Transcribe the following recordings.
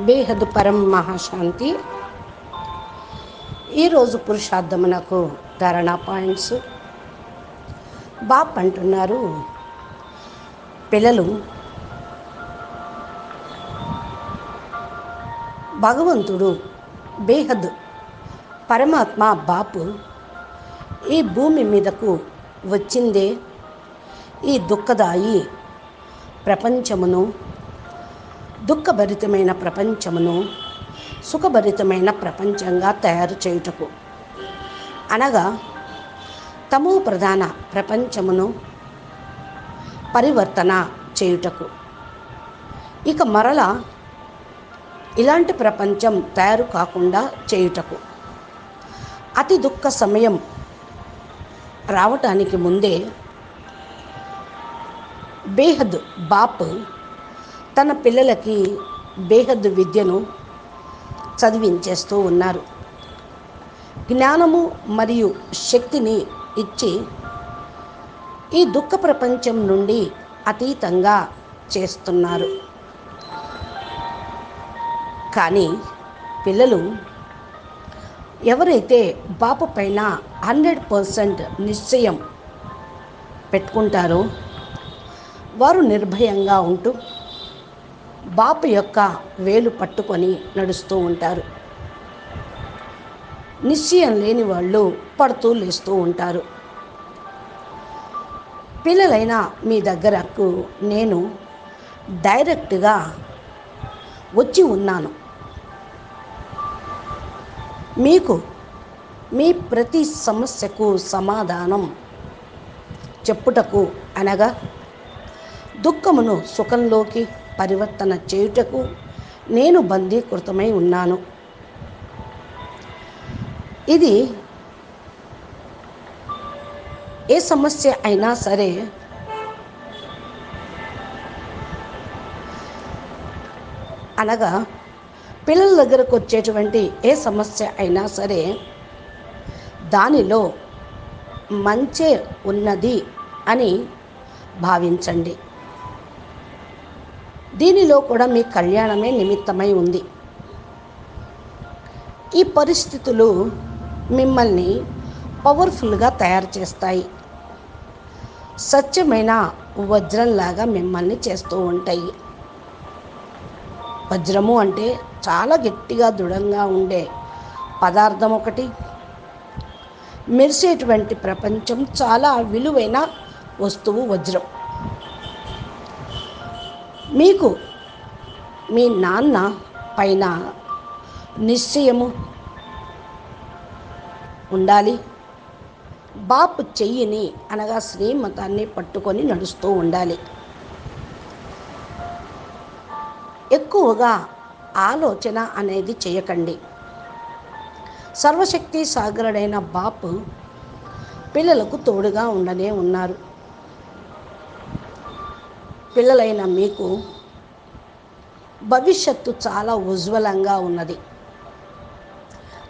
బేహద్ పరం మహాశాంతి. ఈరోజు పురుషార్థమునకు ధారణ పాయింట్స్. బాప్ అంటున్నారు పిల్లలు భగవంతుడు బేహద్ పరమాత్మ బాపు ఈ భూమి మీదకు వచ్చిందే ఈ దుఃఖదాయి ప్రపంచమును దుఃఖభరితమైన ప్రపంచమును సుఖభరితమైన ప్రపంచంగా తయారు చేయుటకు. అనగా తమో ప్రధాన ప్రపంచమును పరివర్తన చేయుటకు. ఇక మరల ఇలాంటి ప్రపంచం తయారు కాకుండా చేయుటకు. అతి దుఃఖ సమయం రావటానికి ముందే బేహద్ బాప్ తన పిల్లలకి బేహద్దు విద్యను చదివించేస్తూ ఉన్నారు. జ్ఞానము మరియు శక్తిని ఇచ్చి ఈ దుఃఖ ప్రపంచం నుండి అతీతంగా చేస్తున్నారు. కానీ పిల్లలు ఎవరైతే బాపు పైన హండ్రెడ్ పర్సెంట్ నిశ్చయం పెట్టుకుంటారో వారు నిర్భయంగా ఉంటూ బాపు యొక్క వేలు పట్టుకొని నడుస్తూ ఉంటారు. నిశ్చయం లేని వాళ్ళు పడుతూ లేస్తూ ఉంటారు. పిల్లలైన మీ దగ్గరకు నేను డైరెక్ట్గా వచ్చి ఉన్నాను. మీకు మీ ప్రతి సమస్యకు సమాధానం చెప్పుటకు అనగా దుఃఖమును సుఖంలోకి పరివర్తన చేయుటకు నేను బందీకృతమై ఉన్నాను. ఇది ఏ సమస్య అయినా సరే అనగా పిల్లల దగ్గరకు వచ్చేటువంటి ఏ సమస్య అయినా సరే దానిలో మంచే ఉన్నది అని భావించండి. దీనిలో కూడా మీ కళ్యాణమే నిమిత్తమై ఉంది. ఈ పరిస్థితులు మిమ్మల్ని పవర్ఫుల్గా తయారు చేస్తాయి. సత్యమైన వజ్రంలాగా మిమ్మల్ని చేస్తూ ఉంటాయి. వజ్రము అంటే చాలా గట్టిగా దృఢంగా ఉండే పదార్థం ఒకటి. మెరిసేటువంటి ప్రపంచం చాలా విలువైన వస్తువు వజ్రం. మీకు మీ నాన్న పైన నిశ్చయము ఉండాలి. బాపు చెయ్యిని అనగా శ్రీమతాన్ని పట్టుకొని నడుస్తూ ఉండాలి. ఎక్కువగా ఆలోచన అనేది చేయకండి. సర్వశక్తి సాగరుడైన బాపు పిల్లలకు తోడుగా ఉండనే ఉన్నారు. పిల్లలైన మీకు భవిష్యత్తు చాలా ఉజ్వలంగా ఉన్నది.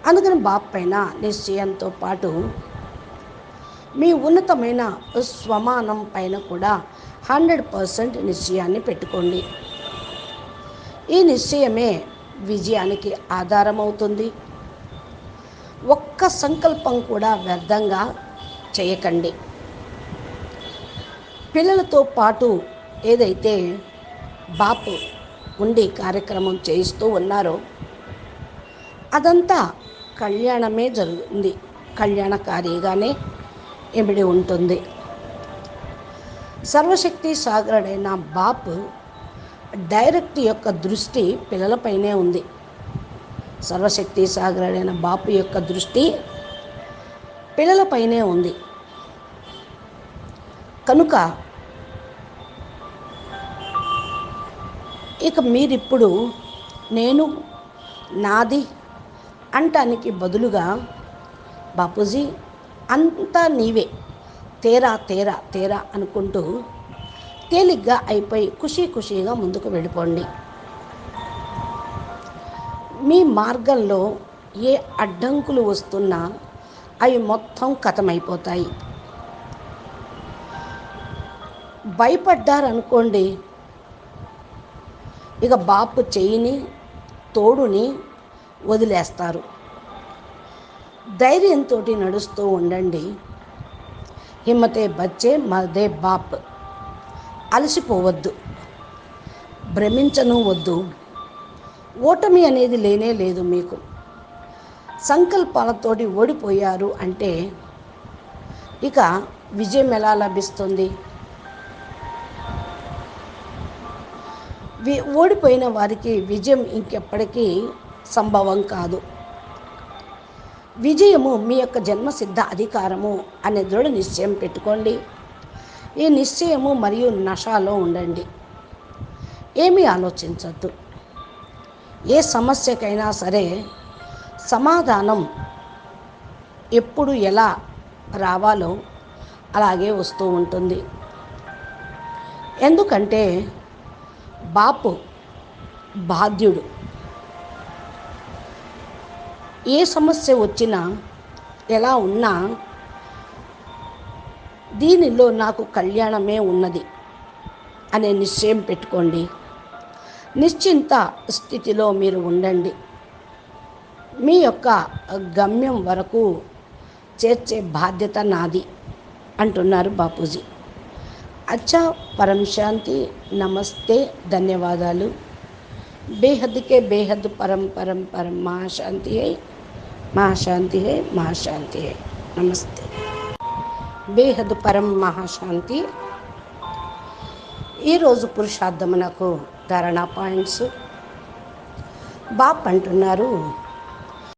అందుకని బాప్ పైన నిశ్చయంతో పాటు మీ ఉన్నతమైన స్వమానం పైన కూడా హండ్రెడ్ పర్సెంట్ నిశ్చయాన్ని పెట్టుకోండి. ఈ నిశ్చయమే విజయానికి ఆధారమవుతుంది. ఒక్క సంకల్పం కూడా వ్యర్థంగా చేయకండి. పిల్లలతో పాటు ఏదైతే బాపు ఉండి కార్యక్రమం చేయిస్తూ ఉన్నారో అదంతా కళ్యాణమే జరుగుతుంది. కళ్యాణకారిగానే ఇమిడి ఉంటుంది. సర్వశక్తి సాగరుడైన బాపు డైరెక్ట్ యొక్క దృష్టి పిల్లలపైనే ఉంది. సర్వశక్తి సాగరుడైన బాపు యొక్క దృష్టి పిల్లలపైనే ఉంది. కనుక ఇక మీరిప్పుడు నేను నాది అంటానికి బదులుగా బాపూజీ అంతా నీవే తేరా తేరా తేరా అనుకుంటూ తేలిగ్గా అయిపోయి ఖుషీ ఖుషీగా ముందుకు వెళ్ళిపోండి. మీ మార్గంలో ఏ అడ్డంకులు వస్తున్నా అవి మొత్తం కథమైపోతాయి. భయపడ్డారనుకోండి ఇక బాపు చెయ్యిని తోడుని వదిలేస్తారు. ధైర్యంతో నడుస్తూ ఉండండి. హిమ్మతే బచ్చే మదే బాప్. అలసిపోవద్దు. భ్రమించను వద్దు. ఓటమి అనేది లేనే లేదు మీకు. సంకల్పాలతోటి ఓడిపోయారు అంటే ఇక విజయం ఎలా లభిస్తుంది? ఓడిపోయిన వారికి విజయం ఇంకెప్పటికీ సంభవం కాదు. విజయము మీ యొక్క జన్మసిద్ధ అధికారము అనే దృఢ నిశ్చయం పెట్టుకోండి. ఈ నిశ్చయము మరియు నషాలో ఉండండి. ఏమీ ఆలోచించద్దు. ఏ సమస్యకైనా సరే సమాధానం ఎప్పుడు ఎలా రావాలో అలాగే వస్తూ ఉంటుంది. ఎందుకంటే బాపు బాధ్యుడు ఏ సమస్య వచ్చినా ఎలా ఉన్నా దీనిలో నాకు కళ్యాణమే ఉన్నది అనే నిశ్చయం పెట్టుకోండి. నిశ్చింత స్థితిలో మీరు ఉండండి. మీ యొక్క గమ్యం వరకు చేర్చే బాధ్యత నాది అంటున్నారు బాపూజీ. అచ్చా పరం శాంతి నమస్తే ధన్యవాదాలు. బేహద్కే బేహద్ పరం పరం పరం మహాశాంతి హై మహాశాంతి హై మహాశాంతి హై. నమస్తే. బేహద్ పరం మహాశాంతి ఈరోజు పురుషార్థమునకు ధారణా పాయింట్స్. బాప్ అంటున్నారు